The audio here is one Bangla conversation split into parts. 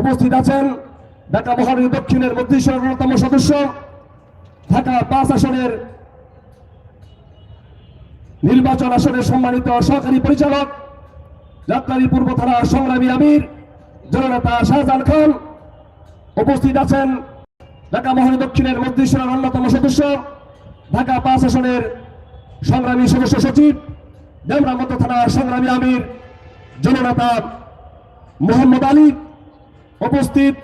উপস্থিত আছেন ঢাকা মহানগরী দক্ষিণের মন্ত্রিসভার অন্যতম সদস্য, ঢাকা পাঁচ আসনের নির্বাচন আসনের সম্মানিত সহকারী পরিচালক, যাত্রারী পূর্ব থানা সংগ্রামী আমির, জননেতা শাহজাহান খান। উপস্থিত আছেন ঢাকা মহানগরী দক্ষিণের মন্ত্রিসভার অন্যতম সদস্য, ঢাকা পাঁচ আসনের সংগ্রামী সদস্য সচিব মধ্য থানার সংগ্রামী আমির, জননেতা মোহাম্মদ আলী। উপস্থিত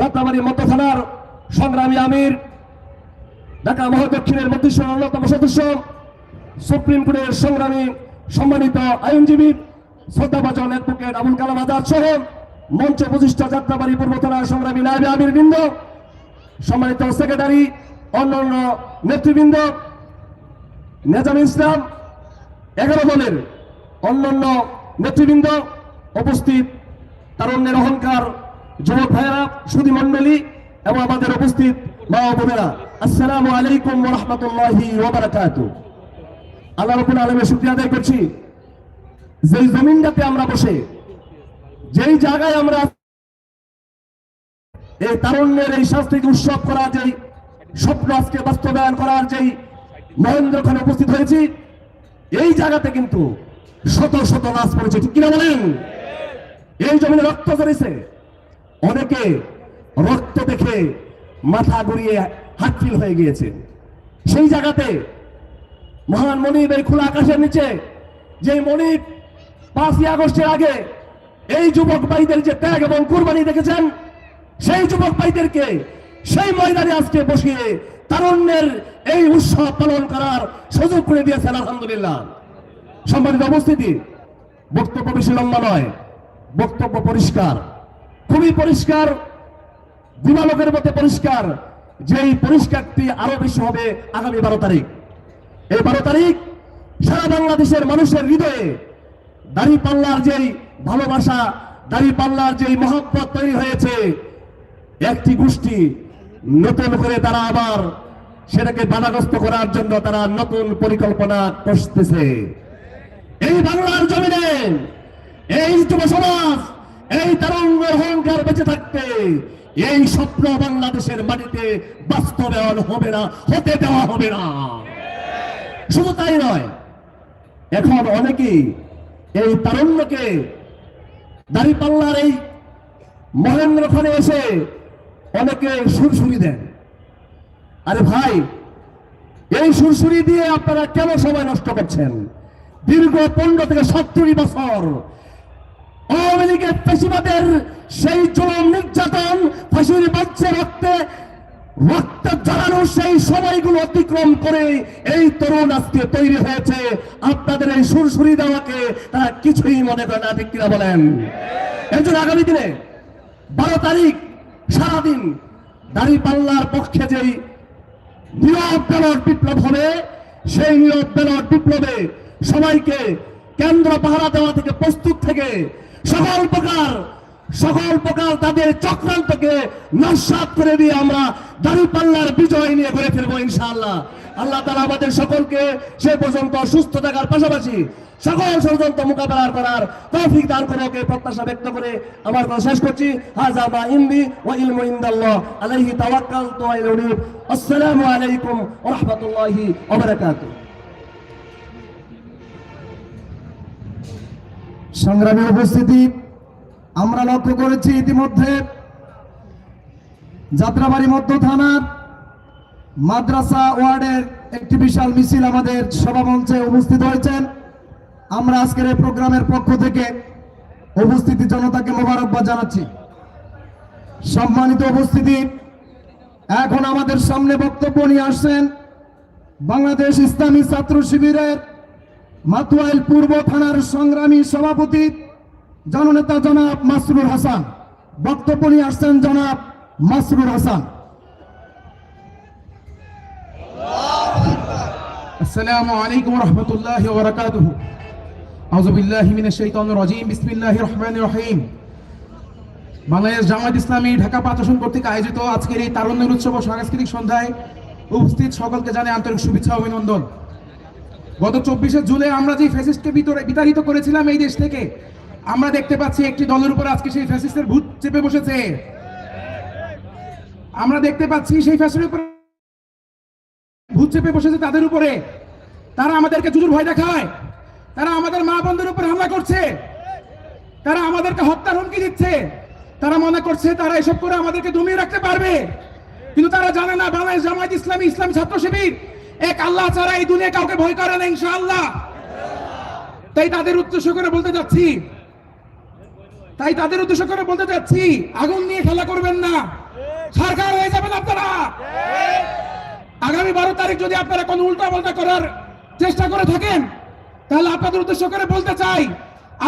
যাত্রাবাড়ি মধ্য থানার সংগ্রামী আমির, ঢাকা মহাদক্ষিণের মন্ত্রিসভার অন্যতম সদস্য, সুপ্রিম কোর্টের সংগ্রামী সম্মানিত আইনজীবী, শ্রদ্ধাভাজন অ্যাডভোকেট আবুল কালাম আজাদ সহ মঞ্চ প্রতিষ্ঠা যাত্রাবাড়ি পূর্ব থানার সংগ্রামী নায়বে আমির বৃন্দ সম্মানিত সেক্রেটারি, অন্যান্য নেতৃবৃন্দ, নেজাম ইসলাম, এগারো দলের অন্যান্য নেতৃবৃন্দ উপস্থিত, তারুণ্যের অহংকার যুবক ভাইয়েরা সুদী মন্ডলী এবং আমাদের উপস্থিত মা বোনেরা, আসসালামু আলাইকুম রহমতুল্লাহি আল্লাহ রবুল আলমের শুক্রিয়া আদায় করছি। যেই জমিনটাতে আমরা বসে, যেই জায়গায় আমরা এই তারুণ্যের এই সাংস্কৃতিক উৎসব করার যেই স্বপ্ন আজকে বাস্তবায়ন করার যেই মহেন্দ্রখানে উপস্থিত হয়েছি, এই জায়গাতে কিন্তু শত শত লাশ পড়েছে। ঠিক কিনা বলেন? এই জমিনে রক্ত ঝরেছে। অনেকে রক্ত দেখে মাথা ঘুরিয়ে হাতফিল হয়ে গিয়েছে। সেই জায়গাতে মহান মনিব এই খোলা আকাশের নিচে যে মনিব পাঁচই আগস্টের আগে এই যুবক ভাইদের যে ত্যাগ এবং কুরবানি দেখেছেন, সেই যুবক ভাইদেরকে সেই ময়দানে আজকে বসিয়ে তারুণ্যের এই উৎসব পালন করার সুযোগ করে দিয়েছেন আলহামদুলিল্লাহ। সম্মানিত উপস্থিতি, বক্তব্য বেশি লম্বা নয়, বক্তব্য পরিষ্কার। খুবই পরিষ্কার দিবালোকের মধ্যে পরিষ্কার, যেই পরিষ্কারটি আরও বেশি হবে আগামী বারো তারিখ। এই বারো তারিখ সারা বাংলাদেশের মানুষের হৃদয়ে দাড়ি পাল্লার যেই ভালোবাসা, দাড়ি পাল্লার যেই মহব্বত তৈরি হয়েছে, একটি গোষ্ঠী নতুন করে তারা আবার সেটাকে বাধাগ্রস্ত করার জন্য তারা নতুন পরিকল্পনা করতেছে। এই বাংলার জমিনে এই যুব সমাজ এই তারঙ্গের অহংকার বেঁচে থাকতে, এই স্বপ্ন বাংলাদেশের মাটিতে বাস্তবায়ন হবে না, হতে দেওয়া হবে না। শুধু তাই নয়, এখন অনেকেই এই তারুণ্যকে দাঁড়িপাল্লার এই মহেন্দ্রখানে এসে অনেকে সুরসুরি দেন। আরে ভাই, এই সুরসুরি দিয়ে আপনারা কেন সময় নষ্ট করছেন? দীর্ঘ পনেরো থেকে সত্তরি বছর আওয়ামী লীগের পেশিবাদের সেই চরম নির্যাতন, ফাঁসির বাচ্চা রক্তে, রক্ত জ্বালানোর সেই সময়গুলো অতিক্রম করে এই তরুণ আজকে তৈরি হয়েছে। আপনাদের এই সুরসুরি দেওয়াকে তারা কিছুই মনে করে না, ঠিক বলেন? এর জন্য আগামী দিনে বারো তারিখ সারাদিন দাড়ি পাল্লার পক্ষে যেই নীরব ব্যালট বিপ্লব হবে, সেই নীরব ব্যালট বিপ্লবে সবাইকে কেন্দ্র পাহারা দেওয়া থেকে প্রস্তুত থেকে সকল প্রকার সকল প্রকার তাদের চক্রান্তকে নস্বাত করে দিয়ে আমরা দাঁড়িপাল্লার বিজয় নিয়ে ঘুরে ফিরবো ইনশাআল্লাহ। আল্লাহ তালা আমাদের সকলকে সে পর্যন্ত সুস্থ থাকার পাশাপাশি সকল ষড়যন্ত্র মোকাবেলা করার তৌফিক দান করে ওকে প্রত্যাশা ব্যক্ত করে আমার কথা শেষ করছি। হাজা মা ইন্দি ও ইলমু ইন্দাল্লাহ। আলাইহি ইলাইহি উনীব। আসসালামু আলাইকুম ওয়া রাহমাতুল্লাহি ওয়া বারাকাতুহু। সংগ্রামী উপস্থিতি, আমরা লক্ষ্য করেছি ইতিমধ্যে যাত্রাবাড়ি মধ্য থানার মাদ্রাসা ওয়ার্ডের একটি বিশাল মিছিল আমাদের সভামঞ্চে উপস্থিত হয়েছেন আমরা আজকের এই প্রোগ্রামের পক্ষ থেকে উপস্থিতি জনতাকে মোবারকবাদ জানাচ্ছি। সম্মানিত উপস্থিতি, এখন আমাদের সামনে বক্তব্য নিয়ে আসছেন বাংলাদেশ ইসলামী ছাত্র শিবিরের মাতুয়াইল পূর্ব থানার সংগ্রামী সভাপতি জননেতা জনাব মাসরুর হাসান বক্তব্য নিয়ে আসছেন জনাব মাসরুর হাসান السلام عليكم ورحمة الله وبركاته أعوذ بالله من الشيطان الرجيم بسم الله الرحمن الرحيم বাংলাদেশ জামাত ইসলামী ঢাকা পাঁচ আসন কর্তৃক আয়োজিত আজকের এই তারুণ্যের উৎসব ও সাংস্কৃতিক সন্ধ্যায় উপস্থিত সকলকে জানাই আন্তরিক শুভেচ্ছা ও অভিনন্দন গত চব্বিশে জুলাই আমরা যে ফেসিস্টকে ভিতরে বিতাড়িত করেছিলাম এই দেশ থেকে, আমরা দেখতে পাচ্ছি একটি দলের উপর আজকে সেই ফ্যাসিস্টের ভূত চেপে বসেছে। আমরা দেখতে পাচ্ছি সেই ফ্যাসিস্টের উপর ভূত চেপে বসেছে তাদের উপরে। তারা আমাদেরকে জুজুর ভয় দেখায়। তারা আমাদের মা বন্ধুর উপর হামলা করছে। তারা আমাদেরকে হত্যার হুমকি দিচ্ছে। তারা মনে করছে তারা এসব করে আমাদেরকে দমিয়ে রাখতে পারবে। কিন্তু তারা জানে না, বাংলাদেশ জামায়াত ইসলামী ইসলামী ছাত্র শিবির এক আল্লাহ ছাড়া এই দুনিয়া কাউকে ভয় করে না, ইনশাআল্লাহ। তাই তাদের উদ্দেশ্য করে বলতে যাচ্ছি। তাই তাদের উদ্দেশ্য করে বলতে যাচ্ছি, আগুন নিয়ে খেলা করবেন না। সরকার হয়ে যাবেন আপনারা। আগামী বারো তারিখ যদি আপনারা কোনো উল্টা পাল্টা করার চেষ্টা করে থাকেন, তাহলে আপনাদের উদ্দেশ্য করে বলতে চাই,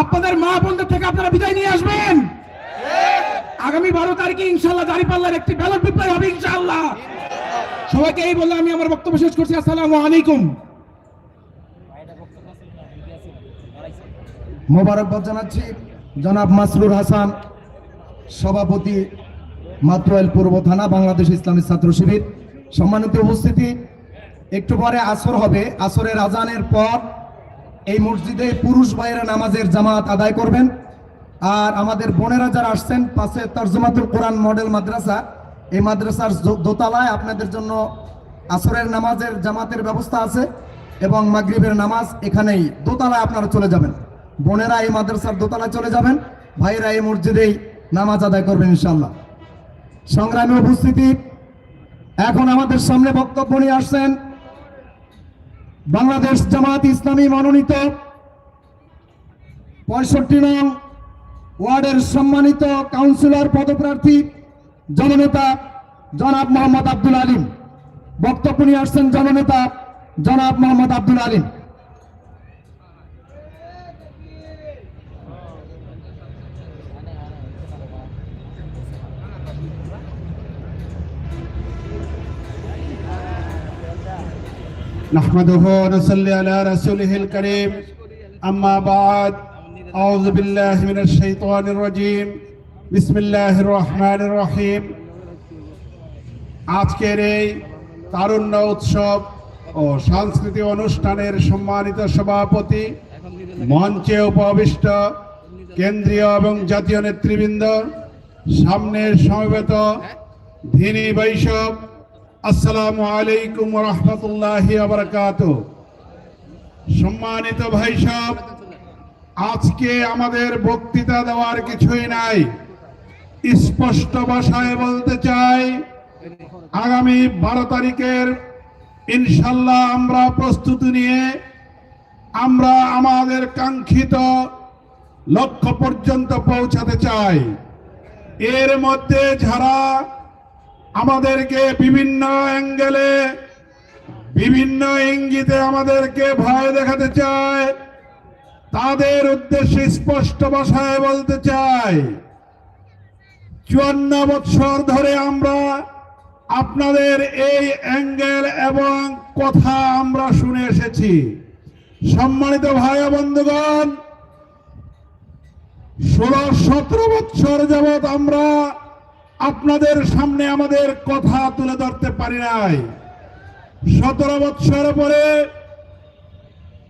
আপনাদের মা বোনদের থেকে আপনারা বিদায় নিয়ে আসবেন। আগামী বারো তারিখে ইনশাল্লাহ দাঁড়িপাল্লার একটি ব্যালট বিপ্লব হবে ইনশাল্লাহ সবাইকে এই বলে আমি আমার বক্তব্য শেষ করছি। আসসালামু আলাইকুম। মোবারকবাদ জানাচ্ছি জনাব মাসরুর হাসান, সভাপতি মাত্রয়েল পূর্ব থানা, বাংলাদেশ ইসলামী ছাত্র শিবির। সম্মানিত উপস্থিতি, একটু পরে আসর হবে। আসরের আজানের পর এই মসজিদে পুরুষ ভাইয়েরা নামাজের জামাত আদায় করবেন। আর আমাদের বোনেরা যারা আসছেন, পাশে তর্জমাতুল কোরআন মডেল মাদ্রাসা এই মাদ্রাসার দোতলায় আপনাদের জন্য আসরের নামাজের জামাতের ব্যবস্থা আছে এবং মাগরিবের নামাজ এখানেই দোতলায় আপনারা চলে যাবেন। বোনেরা এই মাদ্রাসার দোতলায় চলে যাবেন ভাইয়েরা এই মসজিদেই নামাজ আদায় করবেন ইনশাল্লাহ সংগ্রামী উপস্থিতি, এখন আমাদের সামনে বক্তব্য নিয়ে আসছেন বাংলাদেশ জামাত ইসলামী মনোনীত পঁয়ষট্টি নং ওয়ার্ডের সম্মানিত কাউন্সিলর পদপ্রার্থী জননেতা জনাব মোহাম্মদ আব্দুল আলিম বক্তব্য নিয়ে আসছেন জননেতা জনাব মোহাম্মদ আব্দুল আলিম نحمده ونصلي على رسوله الكريم أما بعد أعوذ بالله من الشيطان الرجيم বিসমিল্লাহ রহমান রহিম। আজকের এই তারুণ্য উৎসব ও সাংস্কৃতিক অনুষ্ঠানের সম্মানিত সভাপতি, মঞ্চে উপবিষ্ট কেন্দ্রীয় এবং জাতীয় নেতৃবৃন্দ সামনে সমবেত ধিনী বৈষব আসসালামু আলাইকুম রহমতুল্লাহ আবরকাত সম্মানিত ভাইসব আজকে আমাদের বক্তৃতা দেওয়ার কিছুই নাই। স্পষ্ট ভাষায় বলতে চাই, আগামী বারো তারিখের ইনশাল্লাহ আমরা প্রস্তুতি নিয়ে আমরা আমাদের কাঙ্ক্ষিত লক্ষ্য পর্যন্ত পৌঁছাতে চাই। এর মধ্যে যারা আমাদেরকে বিভিন্ন অ্যাঙ্গেলে, বিভিন্ন ইঙ্গিতে আমাদেরকে ভয় দেখাতে চায়, তাদের উদ্দেশ্যে স্পষ্ট ভাষায় বলতে চাই চুয়ান্ন বৎসর ধরে আমরা আপনাদের এই অ্যাঙ্গেল এবং কথা আমরা শুনে এসেছি। সম্মানিত ভাই বন্ধুগণ, ষোলো সতেরো বৎসর যাবৎ আমরা আপনাদের সামনে আমাদের কথা তুলে ধরতে পারি নাই। সতেরো বৎসর পরে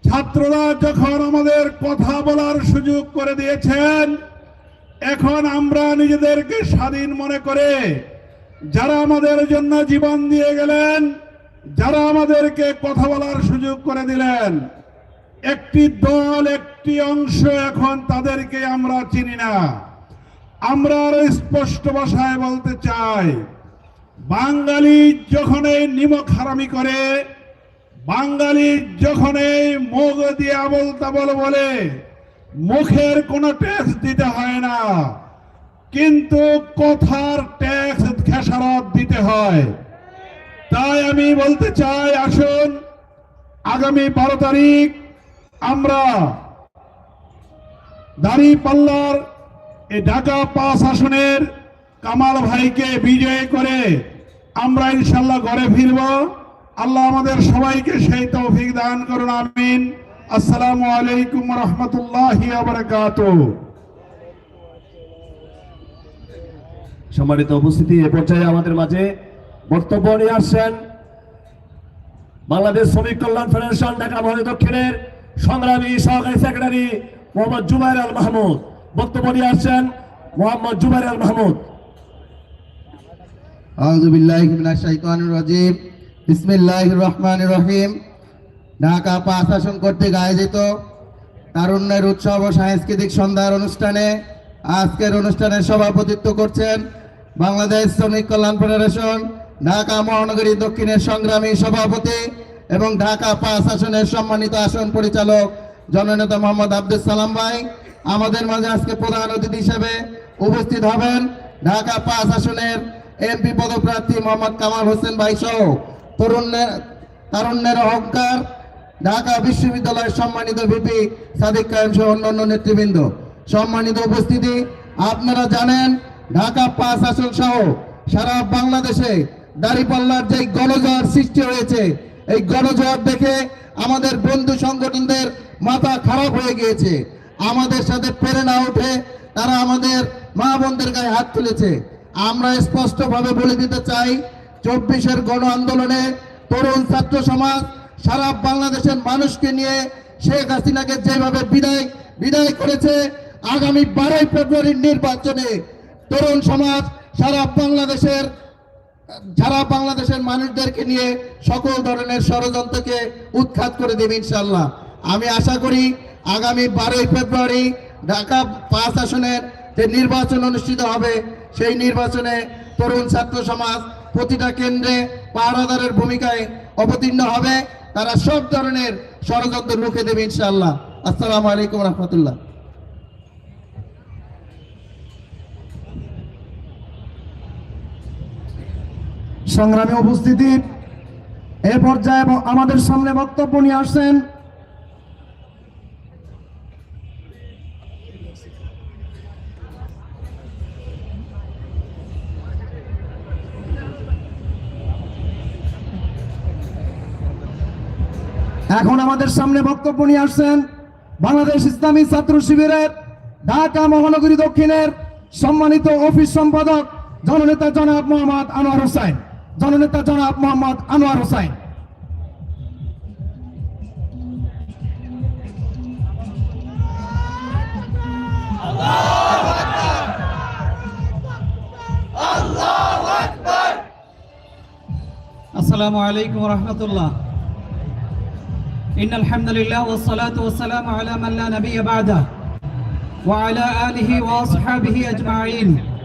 ছাত্ররা যখন আমাদের কথা বলার সুযোগ করে দিয়েছেন এখন আমরা নিজেদেরকে স্বাধীন মনে করে যারা আমাদের জন্য জীবন দিয়ে গেলেন, যারা আমাদেরকে কথা বলার সুযোগ করে দিলেন, একটি দল, একটি অংশ এখন তাদেরকে আমরা চিনি না। আমরা আরও স্পষ্ট ভাষায় বলতে চাই, বাঙালি যখন এই নিমক হারামি করে, বাঙালি যখন এই মুখ দিয়ে আবল তাবল বলে মুখের কোনো ট্যাক্স দিতে হয় না। কিন্তু কথার ট্যাক্স খেসারত দিতে হয়। তাই আমি বলতে চাই, আসুন, আগামী বারো তারিখ আমরা দাড়ি পাল্লার এই ঢাকা পাঁচ আসনের কামাল ভাইকে বিজয় করে আমরা ইনশাল্লাহ ঘরে ফিরব। আল্লাহ আমাদের সবাইকে সেই তৌফিক দান করুন, আমিন। আসসালামু আলাইকুম রহমতুল্লাহ সম্মানিত উপস্থিতি এ পর্যায়ে আমাদের মাঝে বক্তব্য নিয়ে আসছেন বাংলাদেশ শ্রমিক কল্যাণ ফেডারেশন ঢাকা মহানগর দক্ষিণের সংগ্রামী সহকারী সেক্রেটারি মোহাম্মদ জুবাইর আল মাহমুদ। বক্তব্য নিয়ে আসছেন মোহাম্মদ জুবাইর আল মাহমুদ। আউযু বিল্লাহি মিনাশ শাইতানির রাজিম। বিসমিল্লাহির রহমানির রহিম। ঢাকা পাঁচ আসন কর্তৃক আয়োজিত তারুণ্যের উৎসব ও সাংস্কৃতিক সন্ধ্যার অনুষ্ঠানে আজকের অনুষ্ঠানে সভাপতিত্ব করছেন বাংলাদেশ শ্রমিক কল্যাণ ফেডারেশন, ঢাকা মহানগরী দক্ষিণের সংগ্রামী সভাপতি এবং ঢাকা পাঁচ আসনের সম্মানিত আসন পরিচালক জননেতা মোহাম্মদ আব্দুল সালাম ভাই। আমাদের মাঝে আজকে প্রধান অতিথি হিসেবে উপস্থিত হবেন ঢাকা পাঁচ আসনের এমপি পদপ্রার্থী মোহাম্মদ কামাল হোসেন ভাই সহ। তরুণের, তারুণ্যের অহংকার ঢাকা বিশ্ববিদ্যালয়ের সম্মানিত ভিপি সাদিক কায়েম সহ অন্যান্য নেতৃবৃন্দ। সম্মানিত উপস্থিতি, আপনারা জানেন, ঢাকা পাঁচ আসন সহ সারা বাংলাদেশে দাঁড়িপাল্লার যে গণজোয়ার সৃষ্টি হয়েছে, এই গণজোয়ার দেখে আমাদের বন্ধু সংগঠনদের মাথা খারাপ হয়ে গিয়েছে। আমাদের সাথে পেরে না উঠে তারা আমাদের মা বোনদের গায়ে হাত তুলেছে। আমরা স্পষ্টভাবে বলে দিতে চাই, চব্বিশের গণ আন্দোলনে তরুণ ছাত্র সমাজ সারা বাংলাদেশের মানুষকে নিয়ে শেখ হাসিনাকে যেভাবে বিদায় বিদায় করেছে, আগামী বারোই ফেব্রুয়ারির নির্বাচনে তরুণ সমাজ, সারা বাংলাদেশের যারা বাংলাদেশের মানুষদেরকে নিয়ে সকল ধরনের ষড়যন্ত্রকে উৎখাত করে দেবে ইনশাল্লাহ আমি আশা করি আগামী বারোই ফেব্রুয়ারি ঢাকা পাঁচ আসনের যে নির্বাচন অনুষ্ঠিত হবে, সেই নির্বাচনে তরুণ ছাত্র সমাজ প্রতিটা কেন্দ্রে পাহারাদারের ভূমিকায় অবতীর্ণ হবে। তারা সব ধরনের ষড়যন্ত্র রুখে দেবে ইনশাল্লাহ আসসালামু আলাইকুম রহমতুল্লাহ। সংগ্রামে উপস্থিতি। এ পর্যায়ে আমাদের সামনে বক্তব্য নিয়ে আসছেন এখন আমাদের সামনে বক্তব্য নিয়ে আসছেন বাংলাদেশ ইসলামী ছাত্র শিবিরের ঢাকা মহানগরী দক্ষিণের সম্মানিত অফিস সম্পাদক জননেতা জনাব মোহাম্মদ আনোয়ার হোসাইন জননেতা জনাব মোহাম্মদ আনোয়ার হোসাইন আসসালামু আলাইকুম রহমতুল্লাহ। إن الحمد لله والصلاة والسلام على من لا نبي بعده وعلى آله وأصحابه أجمعين.